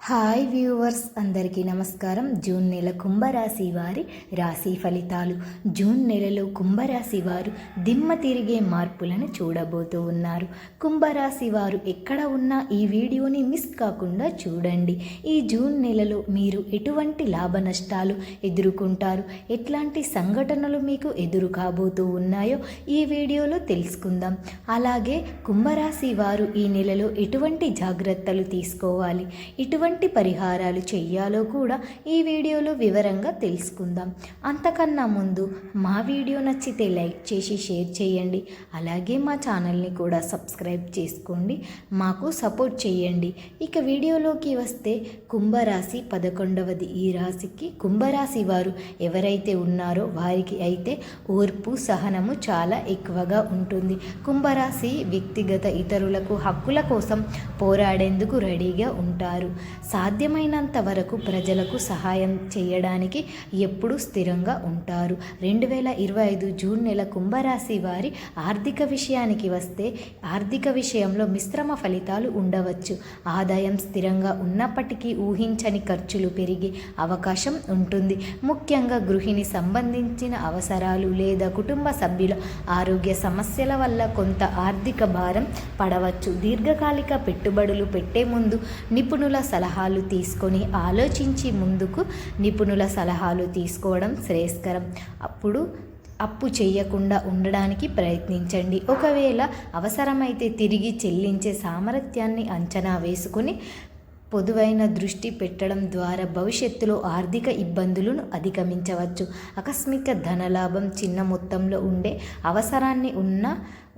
Hi viewers అందరికీ నమస్కారం. June నెల కుంభరాశి వారి రాశి ఫలితాలు. జూన్ నెలలో కుంభరాశి వారు దిమ్మ తిరిగే మార్పులను చూడబోతూ ఉన్నారు. కుంభరాశి వారు ఎక్కడ ఉన్నా ఈ వీడియోని మిస్ కాకుండా చూడండి. ఈ జూన్ నెలలో మీరు ఎటువంటి లాభ నష్టాలు ఎదుర్కొంటారు? ఎట్లాంటి సంఘటనలు మీకు ఎదురు కాబోతూ ఉన్నాయో ఈ వీడియోలో తెలుసుకుందాం. అలాగే కుంభరాశి వారు ఈ నెలలో ఎటువంటి జాగ్రత్తలు తీసుకోవాలి? ఇటువంటి పరిహారాలు చెయ్యాలో కూడా ఈ వీడియోలో వివరంగా తెలుసుకుందాం. అంతకన్నా ముందు మా వీడియో నచ్చితే లైక్ చేసి షేర్ చేయండి. అలాగే మా ఛానల్ని కూడా సబ్స్క్రైబ్ చేసుకోండి. మాకు సపోర్ట్ చేయండి. ఇక వీడియోలోకి వస్తే కుంభరాశి పదకొండవది. ఈ రాశికి కుంభరాశి వారు ఎవరైతే ఉన్నారో వారికి అయితే ఓర్పు సహనము చాలా ఎక్కువగా ఉంటుంది. కుంభరాశి వ్యక్తిగత ఇతరులకు హక్కుల కోసం పోరాడేందుకు రెడీగా ఉంటారు. సాధ్యమైనంత వరకు ప్రజలకు సహాయం చేయడానికి ఎప్పుడూ స్థిరంగా ఉంటారు. రెండు వేల ఇరవై ఐదు జూన్ నెల కుంభరాశి వారి ఆర్థిక విషయానికి వస్తే ఆర్థిక విషయంలో మిశ్రమ ఫలితాలు ఉండవచ్చు. ఆదాయం స్థిరంగా ఉన్నప్పటికీ ఊహించని ఖర్చులు పెరిగే అవకాశం ఉంటుంది. ముఖ్యంగా గృహిణి సంబంధించిన అవసరాలు లేదా కుటుంబ సభ్యుల ఆరోగ్య సమస్యల వల్ల కొంత ఆర్థిక భారం పడవచ్చు. దీర్ఘకాలిక పెట్టుబడులు పెట్టే ముందు నిపుణుల సలహా సలహాలు తీసుకొని ఆలోచించి ముందుకు నిపుణుల సలహాలు తీసుకోవడం శ్రేయస్కరం. అప్పుడు అప్పు చేయకుండా ఉండడానికి ప్రయత్నించండి. ఒకవేళ అవసరమైతే తిరిగి చెల్లించే సామర్థ్యాన్ని అంచనా వేసుకుని పొదువైన దృష్టి పెట్టడం ద్వారా భవిష్యత్తులో ఆర్థిక ఇబ్బందులను అధిగమించవచ్చు. ఆకస్మిక ధనలాభం చిన్న మొత్తంలో ఉండే అవసరాన్ని ఉన్న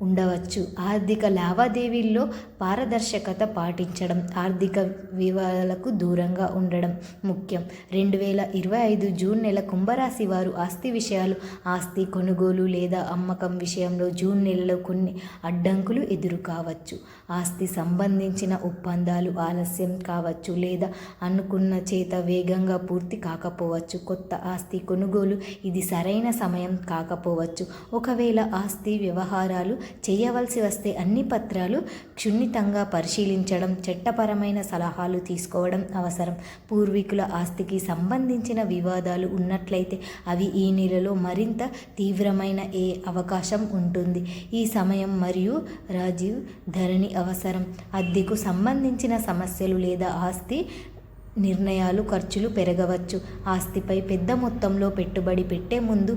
ఉండవచ్చు. ఆర్థిక లావాదేవీల్లో పారదర్శకత పాటించడం ఆర్థిక వివాదాలకు దూరంగా ఉండడం ముఖ్యం. రెండు వేల ఇరవై ఐదు జూన్ నెల కుంభరాశి వారు ఆస్తి విషయాలు ఆస్తి కొనుగోలు లేదా అమ్మకం విషయంలో జూన్ నెలలో కొన్ని అడ్డంకులు ఎదురు కావచ్చు ఆస్తి సంబంధించిన ఒప్పందాలు ఆలస్యం కావచ్చు లేదా అనుకున్న చేత వేగంగా పూర్తి కాకపోవచ్చు. కొత్త ఆస్తి కొనుగోలు ఇది సరైన సమయం కాకపోవచ్చు. ఒకవేళ ఆస్తి వ్యవహారాలు చేయవలసి వస్తే అన్ని పత్రాలు క్షుణ్ణితంగా పరిశీలించడం చట్టపరమైన సలహాలు తీసుకోవడం అవసరం. పూర్వీకుల ఆస్తికి సంబంధించిన వివాదాలు ఉన్నట్లయితే అవి ఈ నెలలో మరింత తీవ్రమైన ఏ అవకాశం ఉంటుంది. ఈ సమయం మరియు రాజీవ్ ధరణి అవసరం. అద్దెకు సంబంధించిన సమస్యలు లేదా ఆస్తి నిర్ణయాలు ఖర్చులు పెరగవచ్చు. ఆస్తిపై పెద్ద మొత్తంలో పెట్టుబడి పెట్టే ముందు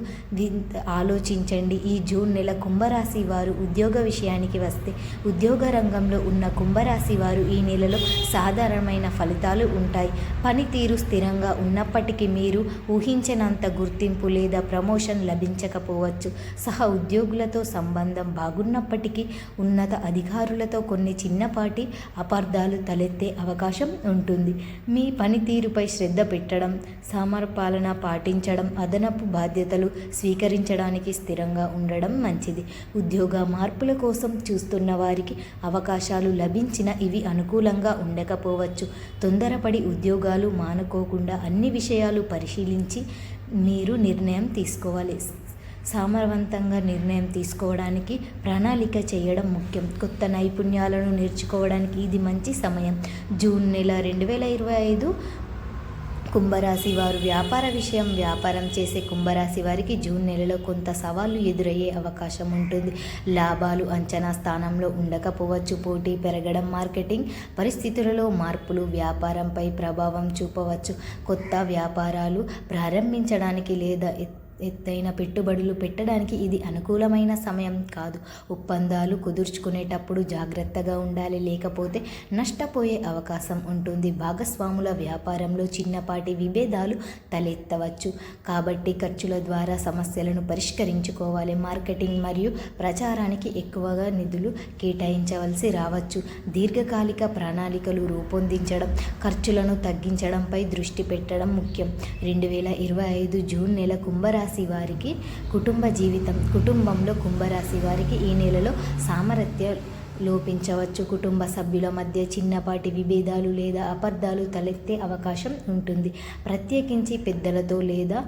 ఆలోచించండి. ఈ జూన్ నెల కుంభరాశి వారు ఉద్యోగ విషయానికి వస్తే ఉద్యోగ రంగంలో ఉన్న కుంభరాశి వారు ఈ నెలలో సాధారణమైన ఫలితాలు ఉంటాయి. పనితీరు స్థిరంగా ఉన్నప్పటికీ మీరు ఊహించినంత గుర్తింపు లేదా ప్రమోషన్ లభించకపోవచ్చు. సహ ఉద్యోగులతో సంబంధం బాగున్నప్పటికీ ఉన్నత అధికారులతో కొన్ని చిన్నపాటి అపార్థాలు తలెత్తే అవకాశం ఉంటుంది. మీ పనితీరుపై శ్రద్ధ పెట్టడం సమర్పాలన పాటించడం అదనపు బాధ్యతలు స్వీకరించడానికి స్థిరంగా ఉండడం మంచిది. ఉద్యోగ మార్పుల కోసం చూస్తున్న వారికి అవకాశాలు లభించిన ఇవి అనుకూలంగా ఉండకపోవచ్చు. తొందరపడి ఉద్యోగాలు మానుకోకుండా అన్ని విషయాలు పరిశీలించి మీరు నిర్ణయం తీసుకోవాలి. సామరవంతంగా నిర్ణయం తీసుకోవడానికి ప్రణాళిక చేయడం ముఖ్యం. కొత్త నైపుణ్యాలను నేర్చుకోవడానికి ఇది మంచి సమయం. జూన్ నెల రెండు వేల ఇరవై ఐదు కుంభరాశి వారు వ్యాపార విషయం వ్యాపారం చేసే కుంభరాశి వారికి జూన్ నెలలో కొంత సవాళ్ళు ఎదురయ్యే అవకాశం ఉంటుంది. లాభాలు అంచనా స్థానంలో ఉండకపోవచ్చు. పోటీ పెరగడం మార్కెటింగ్ పరిస్థితులలో మార్పులు వ్యాపారంపై ప్రభావం చూపవచ్చు. కొత్త వ్యాపారాలు ప్రారంభించడానికి లేదా ఎత్తైన పెట్టుబడులు పెట్టడానికి ఇది అనుకూలమైన సమయం కాదు. ఒప్పందాలు కుదుర్చుకునేటప్పుడు జాగ్రత్తగా ఉండాలి. లేకపోతే నష్టపోయే అవకాశం ఉంటుంది. భాగస్వాముల వ్యాపారంలో చిన్నపాటి విభేదాలు తలెత్తవచ్చు. కాబట్టి ఖర్చుల ద్వారా సమస్యలను పరిష్కరించుకోవాలి. మార్కెటింగ్ మరియు ప్రచారానికి ఎక్కువగా నిధులు కేటాయించవలసి రావచ్చు. దీర్ఘకాలిక ప్రణాళికలు రూపొందించడం ఖర్చులను తగ్గించడంపై దృష్టి పెట్టడం ముఖ్యం. రెండు వేల ఇరవై ఐదు జూన్ నెల కుంభరాశి కుంభరాశి వారికి కుటుంబ జీవితం కుటుంబంలో కుంభరాశి వారికి ఈ నెలలో సామరస్య లోపించవచ్చు. కుటుంబ సభ్యుల మధ్య చిన్నపాటి విభేదాలు లేదా అబద్ధాలు తలెత్తే అవకాశం ఉంటుంది. ప్రత్యేకించి పెద్దలతో లేదా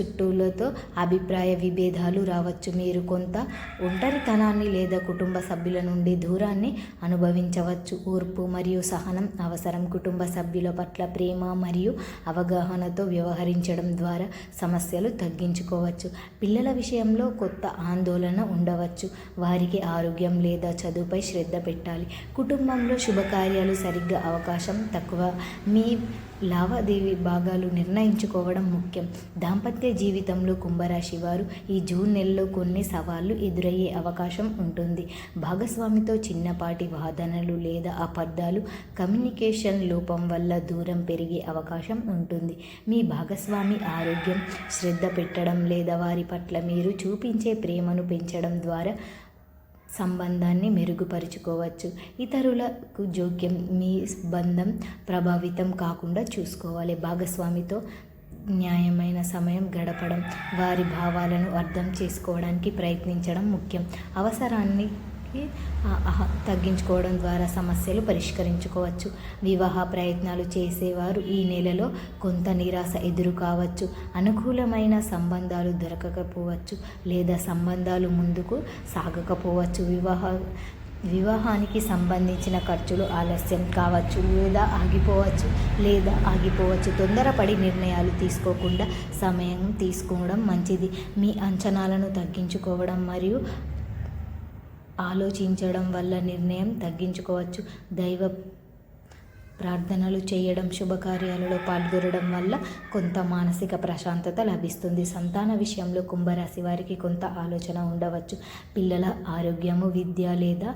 చుట్టూలతో అభిప్రాయ విభేదాలు రావచ్చు. మీరు కొంత ఒంటరితనాన్ని లేదా కుటుంబ సభ్యుల నుండి దూరాన్ని అనుభవించవచ్చు. ఓర్పు మరియు సహనం అవసరం. కుటుంబ సభ్యుల పట్ల ప్రేమ మరియు అవగాహనతో వ్యవహరించడం ద్వారా సమస్యలు తగ్గించుకోవచ్చు. పిల్లల విషయంలో కొత్త ఆందోళన ఉండవచ్చు. వారికి ఆరోగ్యం లేదా చదువుపై శ్రద్ధ పెట్టాలి. కుటుంబంలో శుభకార్యాలు సరిగ్గా అవకాశం తక్కువ. మీ లావాదేవీ భాగాలు నిర్ణయించుకోవడం ముఖ్యం. దాంపత్య జీవితంలో కుంభరాశి వారు ఈ జూన్ నెలలో కొన్ని సవాళ్ళు ఎదురయ్యే అవకాశం ఉంటుంది. భాగస్వామితో చిన్నపాటి వాదనలు లేదా అబద్ధాలు కమ్యూనికేషన్ లోపం వల్ల దూరం పెరిగే అవకాశం ఉంటుంది. మీ భాగస్వామి ఆరోగ్యం శ్రద్ధ పెట్టడం లేదా వారి పట్ల మీరు చూపించే ప్రేమను పెంచడం ద్వారా సంబంధాన్ని మెరుగుపరుచుకోవచ్చు. ఇతరులకు జోక్యం మీ బంధం ప్రభావితం కాకుండా చూసుకోవాలి. భాగస్వామితో న్యాయమైన సమయం గడపడం వారి భావాలను అర్థం చేసుకోవడానికి ప్రయత్నించడం ముఖ్యం. అవసరాన్ని తగ్గించుకోవడం ద్వారా సమస్యలు పరిష్కరించుకోవచ్చు. వివాహ ప్రయత్నాలు చేసేవారు ఈ నెలలో కొంత నిరాశ ఎదురు కావచ్చు. అనుకూలమైన సంబంధాలు దొరకకపోవచ్చు లేదా సంబంధాలు ముందుకు సాగకపోవచ్చు. వివాహ వివాహానికి సంబంధించిన ఖర్చులు ఆలస్యం కావచ్చు లేదా ఆగిపోవచ్చు లేదా ఆగిపోవచ్చు. తొందరపడి నిర్ణయాలు తీసుకోకుండా సమయం తీసుకోవడం మంచిది. మీ అంచనాలను తగ్గించుకోవడం మరియు ఆలోచించడం వల్ల నిర్ణయం తగ్గించుకోవచ్చు. దైవ ప్రార్థనలు చేయడం శుభకార్యాలలో పాల్గొనడం వల్ల కొంత మానసిక ప్రశాంతత లభిస్తుంది. సంతాన విషయంలో కుంభరాశి వారికి కొంత ఆలోచన ఉండవచ్చు. పిల్లల ఆరోగ్యము విద్య లేదా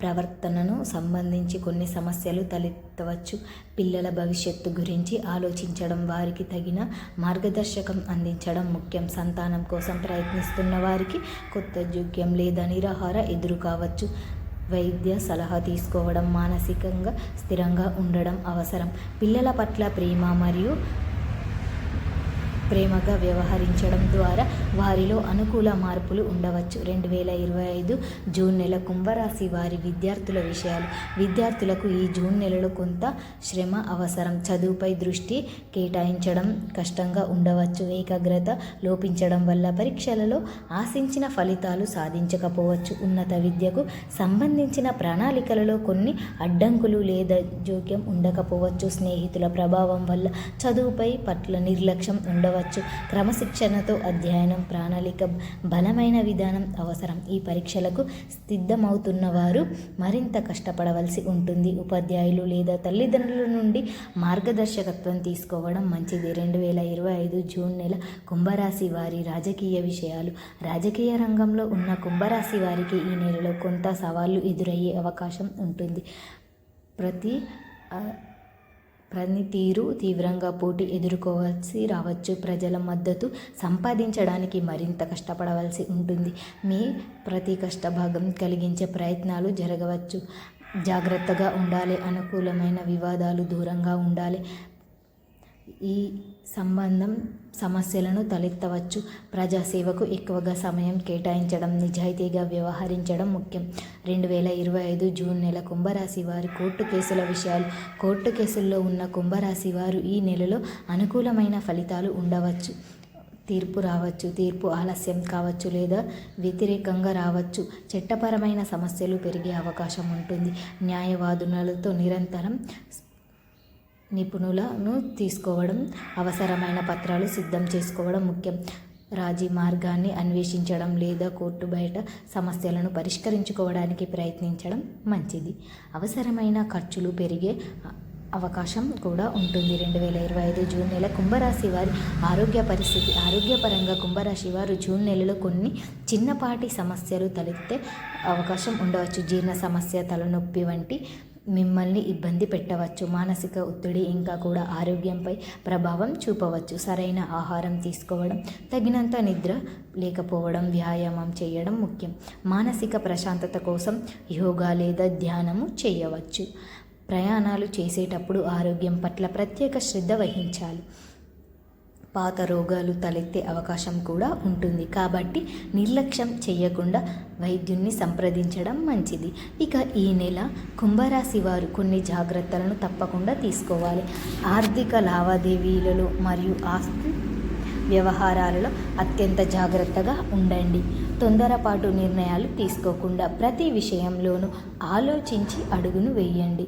ప్రవర్తనను సంబంధించి కొన్ని సమస్యలు తలెత్తవచ్చు. పిల్లల భవిష్యత్తు గురించి ఆలోచించడం వారికి తగిన మార్గదర్శకం అందించడం ముఖ్యం. సంతానం కోసం ప్రయత్నిస్తున్న వారికి కొత్త జోక్యం లేదా నిరాహార ఎదురు కావచ్చు. వైద్య సలహా తీసుకోవడం మానసికంగా స్థిరంగా ఉండడం అవసరం. పిల్లల పట్ల ప్రేమ మరియు ప్రేమగా వ్యవహరించడం ద్వారా వారిలో అనుకూల మార్పులు ఉండవచ్చు. రెండు వేల ఇరవై ఐదు జూన్ నెల కుంభరాశి వారి విద్యార్థుల విషయాలు. విద్యార్థులకు ఈ జూన్ నెలలో కొంత శ్రమ అవసరం. చదువుపై దృష్టి కేటాయించడం కష్టంగా ఉండవచ్చు. ఏకాగ్రత లోపించడం వల్ల పరీక్షలలో ఆశించిన ఫలితాలు సాధించకపోవచ్చు. ఉన్నత విద్యకు సంబంధించిన ప్రణాళికలలో కొన్ని అడ్డంకులు లేదా జోక్యం ఉండకపోవచ్చు. స్నేహితుల ప్రభావం వల్ల చదువుపై పట్ల నిర్లక్ష్యం ఉండవచ్చు. ఉండవచ్చు క్రమశిక్షణతో అధ్యయనం ప్రణాళిక బలమైన విధానం అవసరం. ఈ పరీక్షలకు సిద్ధమవుతున్న వారు మరింత కష్టపడవలసి ఉంటుంది. ఉపాధ్యాయులు లేదా తల్లిదండ్రుల నుండి మార్గదర్శకత్వం తీసుకోవడం మంచిది. రెండు వేల ఇరవై ఐదు జూన్ నెల కుంభరాశి వారి రాజకీయ విషయాలు. రాజకీయ రంగంలో ఉన్న కుంభరాశి వారికి ఈ నెలలో కొంత సవాళ్ళు ఎదురయ్యే అవకాశం ఉంటుంది. ప్రతి పనితీరు తీవ్రంగా పోటీ ఎదుర్కోవాల్సి రావచ్చు. ప్రజల మద్దతు సంపాదించడానికి మరింత కష్టపడవలసి ఉంటుంది. మీ ప్రతి కష్టభాగం కలిగించే ప్రయత్నాలు జరగవచ్చు. జాగ్రత్తగా ఉండాలి. అనుకూలమైన వివాదాలు దూరంగా ఉండాలి. ఈ సంబంధం సమస్యలను తలెత్తవచ్చు. ప్రజాసేవకు ఎక్కువగా సమయం కేటాయించడం నిజాయితీగా వ్యవహరించడం ముఖ్యం. రెండు వేల ఇరవై ఐదు జూన్ నెల కుంభరాశి వారి కోర్టు కేసుల విషయాలు కోర్టు కేసుల్లో ఉన్న కుంభరాశి వారు ఈ నెలలో అనుకూలమైన ఫలితాలు ఉండవచ్చు. తీర్పు రావచ్చు. తీర్పు ఆలస్యం కావచ్చు లేదా వ్యతిరేకంగా రావచ్చు. చట్టపరమైన సమస్యలు పెరిగే అవకాశం ఉంటుంది. న్యాయవాదులతో నిరంతరం నిపుణులను తీసుకోవడం అవసరమైన పత్రాలు సిద్ధం చేసుకోవడం ముఖ్యం. రాజీ మార్గాన్ని అన్వేషించడం లేదా కోర్టు బయట సమస్యలను పరిష్కరించుకోవడానికి ప్రయత్నించడం మంచిది. అవసరమైన ఖర్చులు పెరిగే అవకాశం కూడా ఉంటుంది. రెండు వేల ఇరవై ఐదు జూన్ నెల కుంభరాశి వారి ఆరోగ్య పరిస్థితి ఆరోగ్యపరంగా కుంభరాశి వారు జూన్ నెలలో కొన్ని చిన్నపాటి సమస్యలు తలెత్తే అవకాశం ఉండవచ్చు. జీర్ణ సమస్య తలనొప్పి వంటి మిమ్మల్ని ఇబ్బంది పెట్టవచ్చు. మానసిక ఒత్తిడి ఇంకా కూడా ఆరోగ్యంపై ప్రభావం చూపవచ్చు. సరైన ఆహారం తీసుకోవడం తగినంత నిద్ర లేకపోవడం వ్యాయామం చేయడం ముఖ్యం. మానసిక ప్రశాంతత కోసం యోగా లేదా ధ్యానము చేయవచ్చు. ప్రయాణాలు చేసేటప్పుడు ఆరోగ్యం పట్ల ప్రత్యేక శ్రద్ధ వహించాలి. పాత రోగాలు తలెత్తే అవకాశం కూడా ఉంటుంది. కాబట్టి నిర్లక్ష్యం చేయకుండా వైద్యున్ని సంప్రదించడం మంచిది. ఇక ఈ నెల కుంభరాశి వారు కొన్ని జాగ్రత్తలను తప్పకుండా తీసుకోవాలి. ఆర్థిక లావాదేవీలలో మరియు ఆస్తి వ్యవహారాలలో అత్యంత జాగ్రత్తగా ఉండండి. తొందరపాటు నిర్ణయాలు తీసుకోకుండా ప్రతి విషయంలోనూ ఆలోచించి అడుగును వేయండి.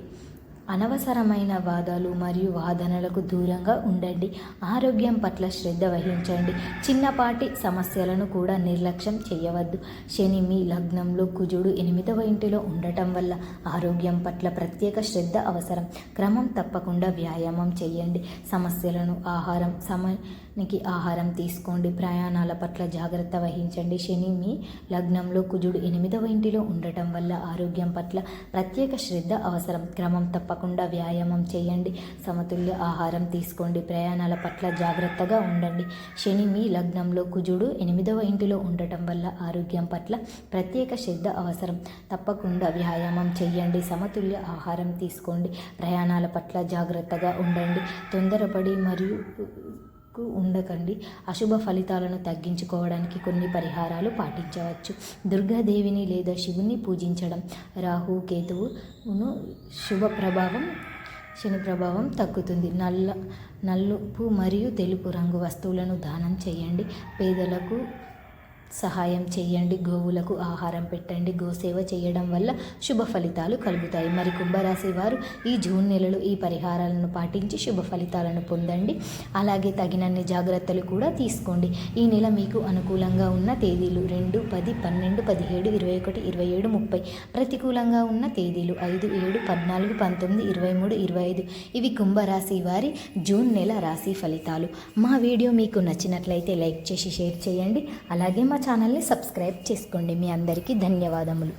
అనవసరమైన వాదాలు మరియు వాదనలకు దూరంగా ఉండండి. ఆరోగ్యం పట్ల శ్రద్ధ వహించండి. చిన్నపాటి సమస్యలను కూడా నిర్లక్ష్యం చేయవద్దు. శని మీ లగ్నంలో కుజుడు ఎనిమిదవ ఇంటిలో ఉండటం వల్ల ఆరోగ్యం పట్ల ప్రత్యేక శ్రద్ధ అవసరం. క్రమం తప్పకుండా వ్యాయామం చేయండి. సమస్యలను ఆహారం సమయానికి ఆహారం తీసుకోండి. ప్రయాణాల పట్ల జాగ్రత్త వహించండి. శని మీ లగ్నంలో కుజుడు ఎనిమిదవ ఇంటిలో ఉండటం వల్ల ఆరోగ్యం పట్ల ప్రత్యేక శ్రద్ధ అవసరం. క్రమం తప్పకుండా వ్యాయామం చేయండి. సమతుల్య ఆహారం తీసుకోండి. ప్రయాణాల పట్ల జాగ్రత్తగా ఉండండి. శని మీ లగ్నంలో కుజుడు ఎనిమిదవ ఇంటిలో ఉండటం వల్ల ఆరోగ్యం పట్ల ప్రత్యేక శ్రద్ధ అవసరం. తప్పకుండా వ్యాయామం చేయండి. సమతుల్య ఆహారం తీసుకోండి. ప్రయాణాల పట్ల జాగ్రత్తగా ఉండండి. తొందరపడి మరియు కు ఉండకండి. అశుభ ఫలితాలను తగ్గించుకోవడానికి కొన్ని పరిహారాలు పాటించవచ్చు. దుర్గాదేవిని లేదా శివుని పూజించడం. రాహు కేతువును శుభ ప్రభావం శని ప్రభావం తగ్గుతుంది. నల్ల నలుపు మరియు తెలుపు రంగు వస్తువులను దానం చేయండి. పేదలకు సహాయం చేయండి గోవులకు ఆహారం పెట్టండి గోసేవ చేయడం వల్ల శుభ ఫలితాలు కలుగుతాయి. మరి కుంభరాశి వారు ఈ జూన్ నెలలో ఈ పరిహారాలను పాటించి శుభ ఫలితాలను పొందండి. అలాగే తగినన్ని జాగ్రత్తలు కూడా తీసుకోండి. ఈ నెల మీకు అనుకూలంగా ఉన్న తేదీలు రెండు పది పన్నెండు పదిహేడు ఇరవై ఒకటి ఇరవై ఏడు ముప్పై. ప్రతికూలంగా ఉన్న తేదీలు ఐదు ఏడు పద్నాలుగు పంతొమ్మిది ఇరవై మూడు ఇరవై ఐదు. ఇవి కుంభరాశి వారి జూన్ నెల రాశి ఫలితాలు. మా వీడియో మీకు నచ్చినట్లయితే లైక్ చేసి షేర్ చేయండి. అలాగే మా మా ఛానల్ని సబ్స్క్రైబ్ చేసుకోండి. మీ అందరికీ ధన్యవాదములు.